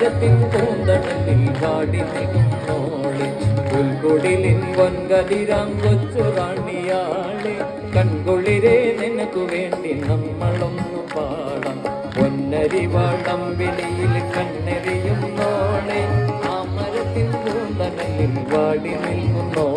ആമരത്തിൻ പൂന്തണലിൽ വാടി നിന്നോളെ പുൽക്കൊടിലിൻ പൊൻകതിരാം കൊച്ചു റാണിയാളെ. കൺകുളിരെ നിനക്കു വേണ്ടി നമ്മളൊന്നു പാടാം. പൊന്നരി വാളം വിളിയിൽ കണ്ണെറിയുന്നോളെ. മരത്തിൻ പൂന്തണലിൽ വാടി നിൽക്കുന്നോളെ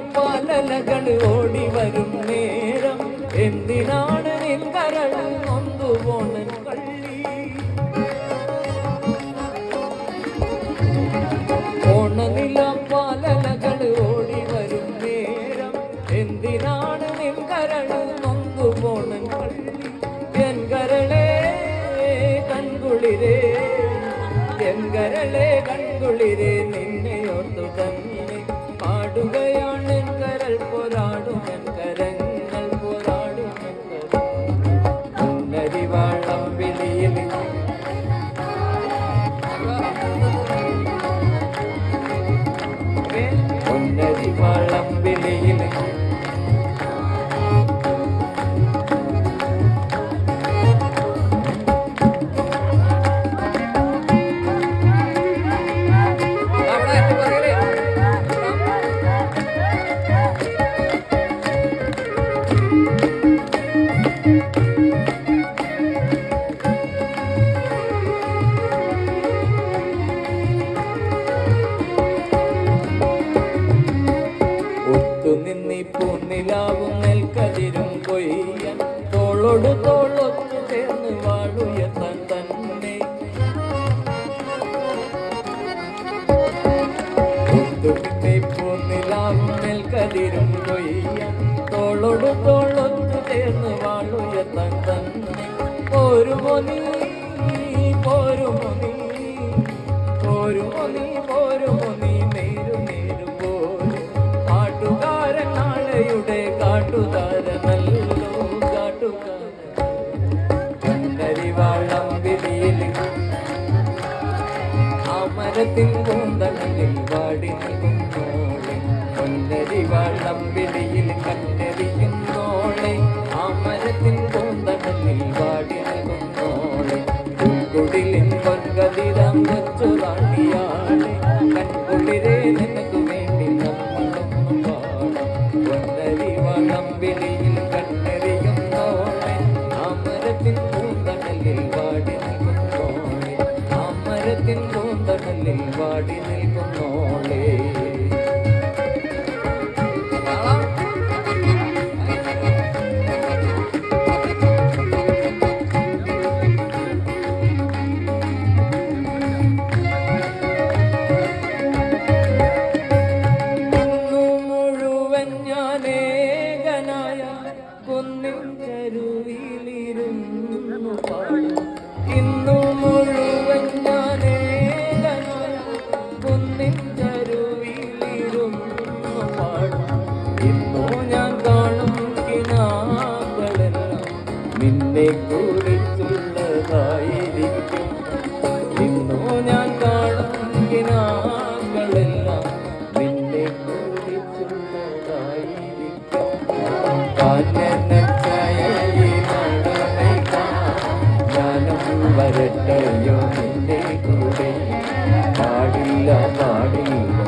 ഓണനില പാലലകൾ ഓടി വരും നേരം. എന്തിനാണ് നിൻ കരൾ നൊന്തു പോണൻ കള്ളി? ഓണനില പാലലകൾ ഓടി വരും നേരം. എന്തിനാണ് നിൻ കരൾ നൊന്തുപോണൻ കള്ളി? എൻ കരളേ കൺകുളിരേ. എൻ കരളേ കൺകുളിരേ നിന്നെ ഓർത്തു തന്നെ. ഒത്തുനിന്നി പൂന്നിലാവും നെൽക്കതിരും കൊയ്യാൻ തോളോട് തോളൊത്തു ചേർന്ന് വാഴുയർത്താൻ തന്നെ. നിന്നി പൂന്നിലാവും നെൽക്കതിരും കൊയ്യാൻ തോളോട് തോളൊത്തു ചേർന്ന് വാഴുയർത്താൻ തന്നെ. പോരുമോ നീ? പോരുമോ നീ? പോരുമോ നീ? അമരത്തിൻ പൂന്തണലിൽ വാടി നിൽക്കുന്നോളെ പൊന്നരി വിളിയിൽ നിന്നെ കുറിച്ചുള്ളതായിരിക്കും. ഇന്നു ഞാൻ കാണുങ്കിനാകളെല്ലാം നിന്നെ കുറിച്ചുള്ളതായിരിക്കും. ഞാനും വരട്ടയോ നിന്നെ കൂടെ? പാടില്ല പാടില്ല.